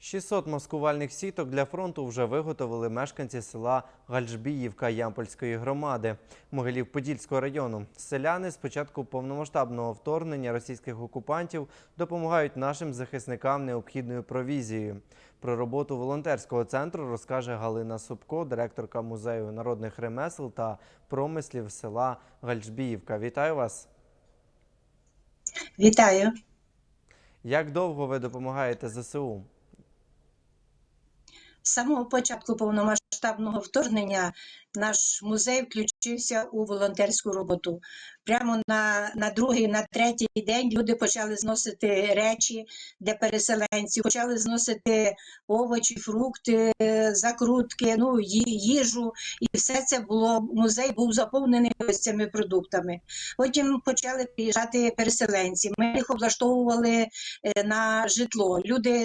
600 маскувальних сіток для фронту вже виготовили мешканці села Гальжбіївка Ямпольської громади Могилів-Подільського району. Селяни з початку повномасштабного вторгнення російських окупантів допомагають нашим захисникам необхідною провізією. Про роботу волонтерського центру розкаже Галина Собко, директорка музею народних ремесел та промислів села Гальжбіївка. Вітаю вас! Вітаю. Як довго ви допомагаєте ЗСУ? З самого початку повномасштабного вторгнення наш музей включився у волонтерську роботу. Прямо на, на другий, на третій день люди почали зносити речі для переселенців, почали зносити овочі, фрукти, закрутки, ну, їжу. І все це було, музей був заповнений ось цими продуктами. Потім почали приїжджати переселенці. Ми їх облаштовували е, на житло. Люди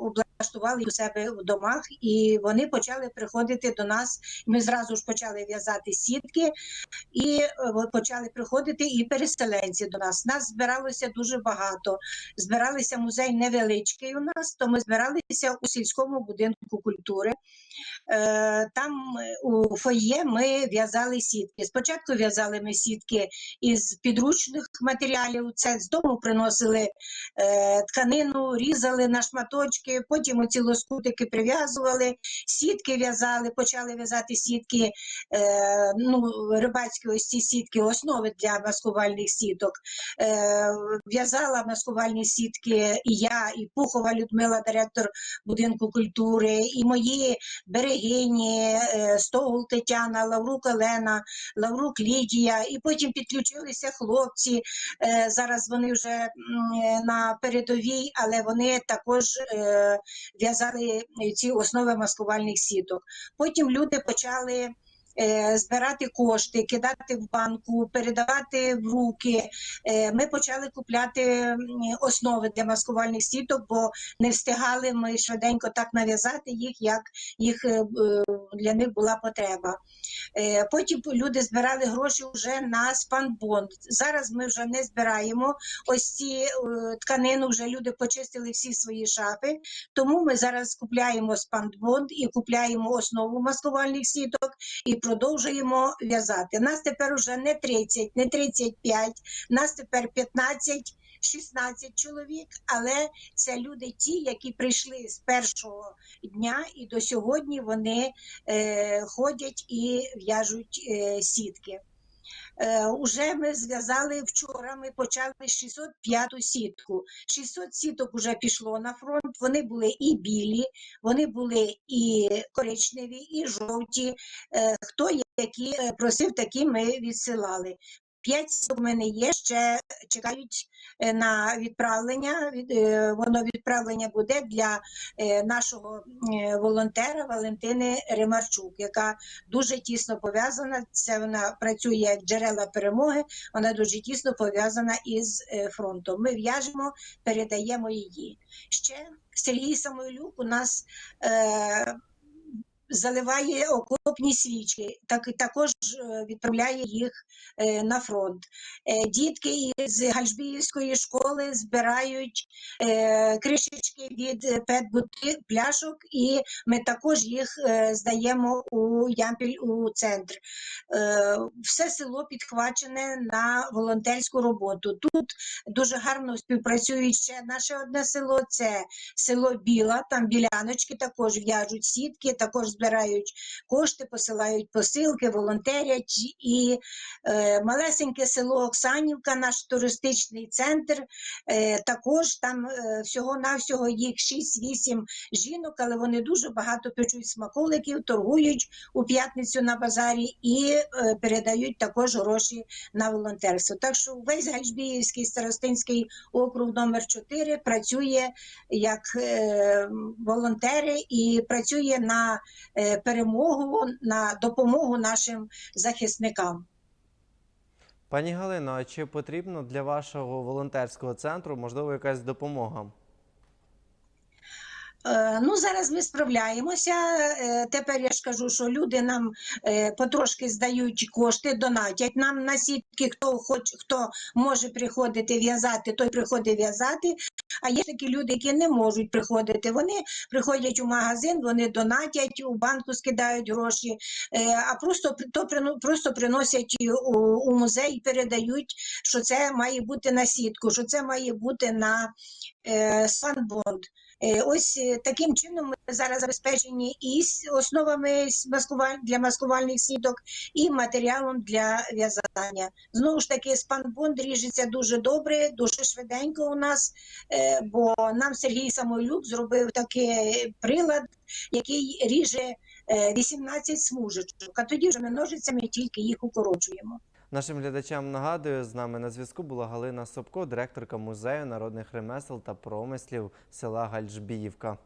облаштували у себе в домах, і вони почали приходити до нас. Ми зразу ж почали в'язати сітки, і е, почали приходити і переселенці до нас. Нас збиралося дуже багато. Збиралися музей невеличкий у нас, то ми збиралися у сільському будинку культури. Е, Там е, у фоє ми в'язали сітки. Спочатку в'язали ми сітки із підручних матеріалів. Це з дому приносили е, тканину, різали на шматочки, потім оці лоскутики прив'язували, сітки в'язали, почали в'язати сітки, е, ну, рибацькі ось ці сітки, основи для маскувальних сіток. Е, в'язала маскувальні сітки і я, і Пухова Людмила, директор будинку культури, і мої берегині, е, Стогул Тетяна, Лаврук Олена, Лаврук Лідія, і потім підключилися хлопці. Е, Зараз вони вже е, на передовій, але вони також е, в'язали ці основи маскувальних сіток. Потім люди почали. Е, Збирати кошти, кидати в банку, передавати в руки. Е, Ми почали купляти основи для маскувальних сіток, бо не встигали ми швиденько так нав'язати їх, як їх е, для них була потреба. Потім люди збирали гроші вже на спанбонд. Зараз ми вже не збираємо ось ці тканину. Вже люди почистили всі свої шафи. Тому ми зараз купляємо спанбонд і купляємо основу маскувальних сіток і продовжуємо в'язати. Нас тепер уже не 30, не 35, нас тепер 15. 16 чоловік, але це люди ті, які прийшли з першого дня, і до сьогодні вони е, ходять і в'яжуть е, сітки. Е, уже ми зв'язали вчора. Ми почали 605 сітку. 600 сіток вже пішло на фронт. Вони були і білі, вони були і коричневі, і жовті. Е, хто які е, просив, такі ми відсилали. П'ять в мене є, ще чекають е, на відправлення. Від- е, Воно відправлення буде для е, нашого волонтера Валентини Римарчук, яка дуже тісно пов'язана. Це вона працює як джерела перемоги. Вона дуже тісно пов'язана із фронтом. Ми в'яжемо, передаємо її. Ще Сергій Самойлюк у нас. Е, Заливає окопні свічки, так також е, відправляє їх е, на фронт. Е, Дітки із Гальжбіївської школи збирають кришечки від пет-бути пляшок, і ми також їх здаємо у Ямпіль у центр. Все село підхвачене на волонтерську роботу. Тут дуже гарно співпрацюють ще наше одне село. Це село Біла. Там біляночки також в'яжуть сітки, також збирають кошти, посилають посилки, волонтерять. І е, малесеньке село Оксанівка, наш туристичний центр. Е, також там е, всього-навсього їх 6-8 жінок, але вони дуже багато печуть смаколиків, торгують у п'ятницю на базарі і е, передають також гроші на волонтерство. Так що весь Гальжбіївський старостинський округ номер 4 працює як е, волонтери і працює на перемогу, на допомогу нашим захисникам. Пані Галино, а чи потрібно для вашого волонтерського центру можливо якась допомога? Е, Ну, зараз ми справляємося. Е, Тепер я ж кажу, що люди нам е, потрошки здають кошти, донатять нам на сітки. Хто хоч хто може приходити в'язати, той приходить в'язати. А є такі люди, які не можуть приходити. Вони приходять у магазин, вони донатять, у банку скидають гроші, а просто то просто приносять у, музей, і передають, що це має бути на сітку, що це має бути на е. Е, Ось е, таким чином ми зараз забезпечені і основами для маскувальних сіток, і матеріалом для в'язання. Знову ж таки, спанбонд ріжеться дуже добре, дуже швиденько у нас, е, бо нам Сергій Самойлюк зробив такий прилад, який ріже е, 18 смужечок, а тоді вже ми тільки їх укорочуємо. Нашим глядачам нагадую, з нами на зв'язку була Галина Собко, директорка музею народних ремесел та промислів села Гальжбіївка.